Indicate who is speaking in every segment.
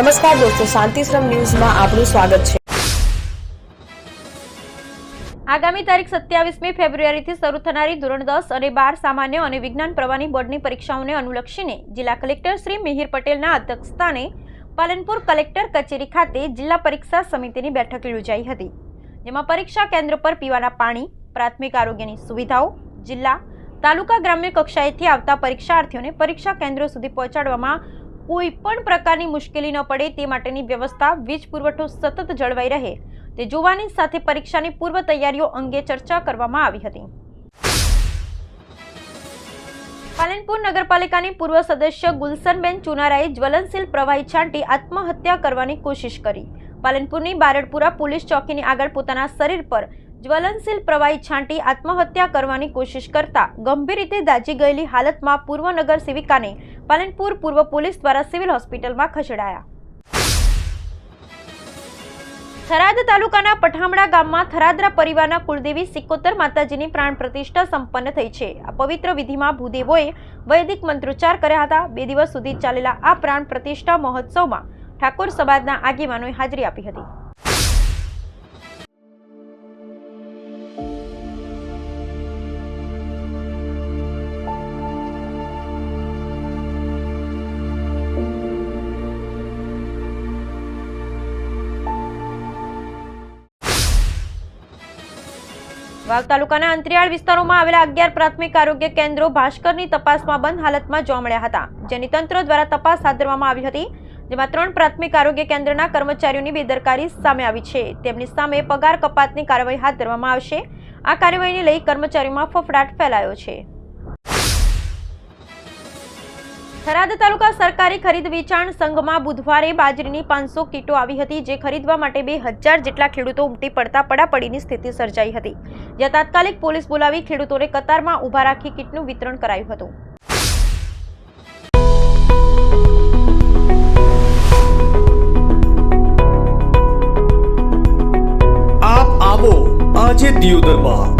Speaker 1: નમસ્કાર દોસ્તો શાંતિશ્રમ ન્યૂઝમાં આપનું સ્વાગત છે.
Speaker 2: આગામી તારીખ સત્યાવીસમી ફેબ્રુઆરીથી શરૂ થનારી ધોરણ દસ અને બાર સામાન્ય અને વિજ્ઞાન પ્રવાહની બોર્ડની પરીક્ષાઓને અનુલક્ષીને જિલ્લા કલેક્ટર શ્રી મિહિર પટેલના અધ્યક્ષસ્થાને પાલનપુર કલેક્ટર કચેરી ખાતે જિલ્લા પરીક્ષા સમિતિની બેઠક યોજાઈ હતી, જેમાં પરીક્ષા કેન્દ્ર પર પીવાના પાણી, પ્રાથમિક આરોગ્યની સુવિધાઓ, જિલ્લા, તાલુકા ગ્રામ્ય કક્ષાએથી આવતા પરીક્ષાર્થીઓને પરીક્ષા કેન્દ્રો સુધી પહોંચાડવામાં કોઈ પણ પ્રકારની મુશ્કેલી ન પડે તે માટેની વ્યવસ્થા વીજ પુરવઠો સતત જળવાઈ રહે તે જોવાની સાથે પરીક્ષાની પૂર્વ તૈયારીઓ અંગે ચર્ચા કરવામાં આવી હતી. પાલનપુર નગરપાલિકાની પૂર્વ સદસ્ય ગુલશનબેન ચુનારાએ જ્વલનશીલ પ્રવાહી છાંટી આત્મહત્યા કરવાની કોશિશ કરી. પાલનપુરની બારડપુરા પોલીસ ચોકીની આગળ પોતાના શરીર પર જ્વલનશીલ પ્રવાહી છાંટી આત્મહત્યા કરવાની કોશિશ કરતા ગંભીર રીતે દાઝી ગયેલી હાલતમાં પૂર્વ નગર સેવિકાને પાલનપુર પૂર્વ પોલીસ દ્વારા સિવિલ હોસ્પિટલમાં ખસેડાયા. થરાદ તાલુકાના પઠામડા ગામમાં થરાદરા પરિવારના કુળદેવી સિકોતર માતાજીની પ્રાણ પ્રતિષ્ઠા સંપન્ન થઈ છે. આ પવિત્ર વિધિમાં ભૂદેવોએ વૈદિક મંત્રોચ્ચાર કર્યા હતા. બે દિવસ સુધી ચાલેલા આ પ્રાણ પ્રતિષ્ઠા મહોત્સવમાં ઠાકોર સમાજના આગેવાનોએ હાજરી આપી હતી. વાવ તાલુકાના અંતરિયાળ વિસ્તારોમાં આવેલા અગિયાર પ્રાથમિક આરોગ્ય કેન્દ્રો ભાસ્કરની તપાસમાં બંધ હાલતમાં જોવા મળ્યા હતા, જેની તંત્ર દ્વારા તપાસ હાથ ધરવામાં આવી હતી, જેમાં ત્રણ પ્રાથમિક આરોગ્ય કેન્દ્રના કર્મચારીઓની બેદરકારી સામે આવી છે. તેમની સામે પગાર કપાતની કાર્યવાહી હાથ ધરવામાં આવશે. આ કાર્યવાહીને લઈ કર્મચારીઓમાં ફફડાટ ફેલાયો છે. થરાદ તાલુકા સરકારી ખરીદ વેચાણ સંઘમાં બુધવારે બાજરીની પાંચસો કીટો આવી હતી, જે ખરીદવા માટે બે હજાર જેટલા ખેડૂતો ઉમટી પડતા પડાપડીની સ્થિતિ સર્જાઈ હતી. જ્યાં તાત્કાલિક પોલીસ બોલાવી ખેડૂતોને કતારમાં ઊભા રાખી કીટનું વિતરણ કરાયું હતું.
Speaker 3: આજે દિયોદરમાં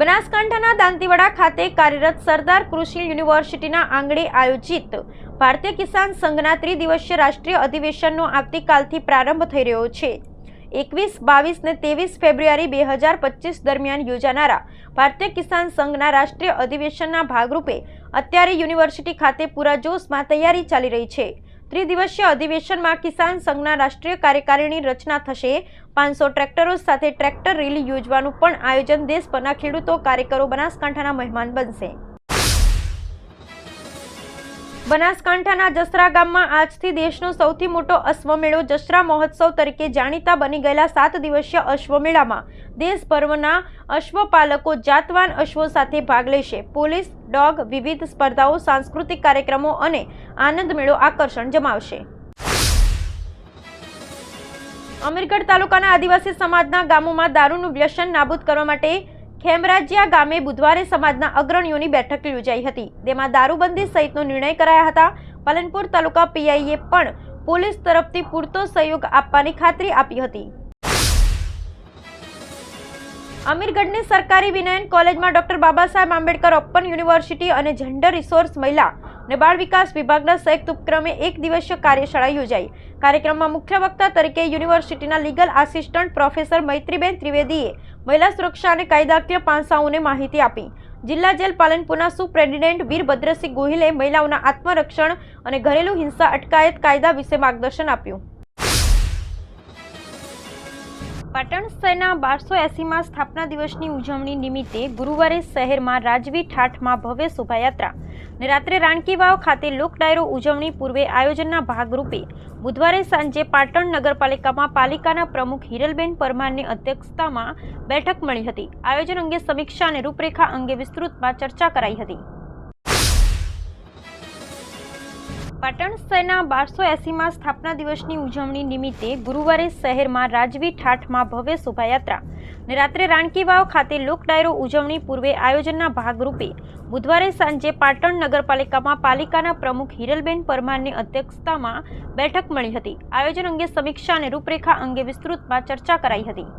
Speaker 2: બનાસકાંઠાના દાંતીવાડા ખાતે કાર્યરત સરદાર કૃષિ યુનિવર્સિટીના આંગણે આયોજિત ભારતીય કિસાન સંઘના ત્રિદિવસીય રાષ્ટ્રીય અધિવેશનનો આવતીકાલથી પ્રારંભ થઈ રહ્યો છે. એકવીસ, બાવીસ ને ત્રેવીસ ફેબ્રુઆરી બે હજાર પચીસ દરમિયાન યોજાનારા ભારતીય કિસાન સંઘના રાષ્ટ્રીય અધિવેશનના ભાગરૂપે અત્યારે યુનિવર્સિટી ખાતે પૂરા જોશમાં તૈયારી ચાલી રહી છે. ત્રિદિવસીય અધિવેશનમાં કિસાન સંઘના રાષ્ટ્રીય કાર્યકારીની રચના થશે. પાંચસો ટ્રેક્ટરો સાથે ટ્રેક્ટર રેલી યોજવાનું પણ આયોજન. દેશભરના ખેડૂતો, કાર્યકરો, બનાસકાંઠાના મહેમાન બનશે. બનાસકાંઠાના જસરા ગામમાં આજથી દેશનો સૌથી મોટો અશ્વમેળો જસરા મહોત્સવ તરીકે જાણીતા બની ગયેલા સાત દિવસીય અશ્વમેળામાં દેશભરના અશ્વપાલકો જાતવાન અશ્વો સાથે ભાગ લેશે. પોલીસ, ડોગ, વિવિધ સ્પર્ધાઓ, સાંસ્કૃતિક કાર્યક્રમો અને આનંદ મેળો આકર્ષણ જમાવશે. અમીરગઢ તાલુકાના આદિવાસી સમાજના ગામોમાં દારૂનું વ્યસન નાબૂદ કરવા માટે ખેમરાજિયા ગામે બુધવારે સમાજના અગ્રણીઓની બેઠક યોજાઈ હતી. તેમાં દારૂબંધી સહિતનો નિર્ણય કરાયા હતા. પાલનપુર તાલુકા પીઆઈએ પણ પોલીસ તરફથી પૂરતો સહયોગ આપવાની ખાતરી આપી હતી. અમીરગઢની સરકારી વિનયન કોલેજમાં doctor Baba Saheb Ambedkar open university અને જેન્ડર રિસોર્સ મહિલા અને બાળ વિકાસ વિભાગના સંયુક્ત ઉપક્રમે એક દિવસીય કાર્યશાળા યોજાઈ. કાર્યક્રમમાં મુખ્ય વક્તા તરીકે યુનિવર્સિટીના લીગલ આસિસ્ટન્ટ પ્રોફેસર મૈત્રીબેન ત્રિવેદીએ મહિલા સુરક્ષા અને કાયદાકીય પાસાઓને માહિતી આપી. જિલ્લા જેલ પાલનપુરના સુપ્રેસિડેન્ટ વીરભદ્રસિંહ ગોહિલે મહિલાઓના આત્મરક્ષણ અને ઘરેલુ હિંસા અટકાયત કાયદા વિશે માર્ગદર્શન આપ્યું. પાટણ શહેરના બારસો એસીમાં સ્થાપના દિવસની ઉજવણી નિમિત્તે ગુરુવારે શહેરમાં રાજવી ઠાઠમાં ભવ્ય શોભાયાત્રા અને રાત્રે રાણકી વાવ ખાતે લોકડાયરો ઉજવણી પૂર્વે આયોજનના ભાગરૂપે બુધવારે સાંજે પાટણ નગરપાલિકામાં પાલિકાના પ્રમુખ હિરલબેન પરમારની અધ્યક્ષતામાં બેઠક મળી હતી. આયોજન અંગે સમીક્ષા અને રૂપરેખા અંગે વિસ્તૃતમાં ચર્ચા કરાઈ હતી. પાટણ શહેરના બારસો એસીમાં સ્થાપના દિવસની ઉજવણી નિમિત્તે ગુરુવારે શહેરમાં રાજવી ઠાઠમાં ભવ્ય શોભાયાત્રા અને રાત્રે રાણકી વાવ ખાતે લોક ડાયરો ઉજવણી પૂર્વે આયોજનના ભાગરૂપે બુધવારે સાંજે પાટણ નગરપાલિકામાં પાલિકાના પ્રમુખ હિરલબેન પરમારની અધ્યક્ષતામાં બેઠક મળી હતી. આયોજન અંગે સમીક્ષા અને રૂપરેખા અંગે વિસ્તૃતમાં ચર્ચા કરાઈ હતી.